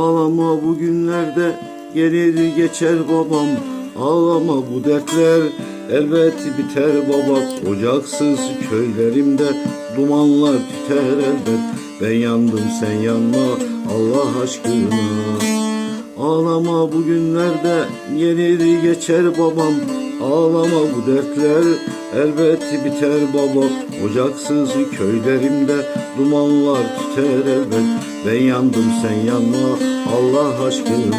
Ağlama bugünlerde gelir geçer babam. Ağlama bu dertler elbet biter baba. Ocaksız köylerimde dumanlar tüter elbet. Ben yandım sen yanma Allah aşkına Ağlama bugünlerde gelir geçer babam. Ağlama bu dertler elbet biter baba. Ocaksız köylerimde dumanlar tüter elbet. Ben yandım sen yanma Allah aşkına.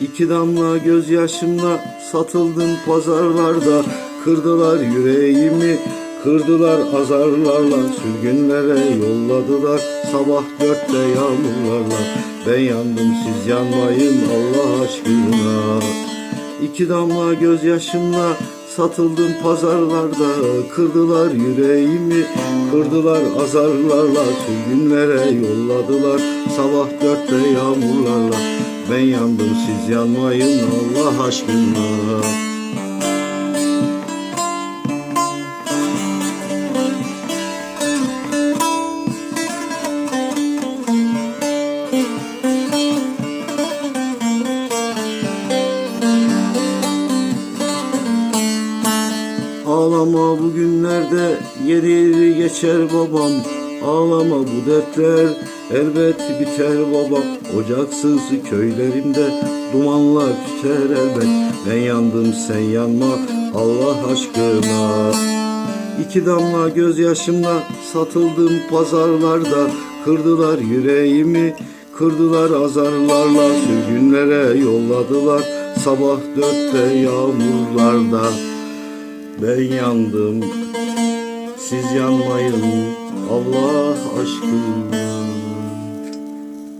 İki damla gözyaşımla satıldım pazarlarda. Kırdılar yüreğimi Kırdılar azarlarla Sürgünlere yolladılar. Sabah dörtte yağmurlarla. Ben yandım siz yanmayın Allah aşkına. İki damla gözyaşımla satıldım pazarlarda. Kırdılar yüreğimi Kırdılar azarlarla. Sürgünlere yolladılar. Sabah dörtte yağmurlarla. Ben yandım siz yanmayın Allah aşkına Ağlama bugünlerde gelir geçer babam. Ağlama bu dertler elbet biter baba. Ocaksız köylerimde dumanlar tüter elbet. Ben yandım sen yanma Allah aşkına. İki damla gözyaşımla satıldım pazarlarda. Kırdılar yüreğimi Kırdılar azarlarla. Sürgünlere yolladılar Sabah dörtte yağmurlarda ben yandım, siz yanmayın Allah aşkına.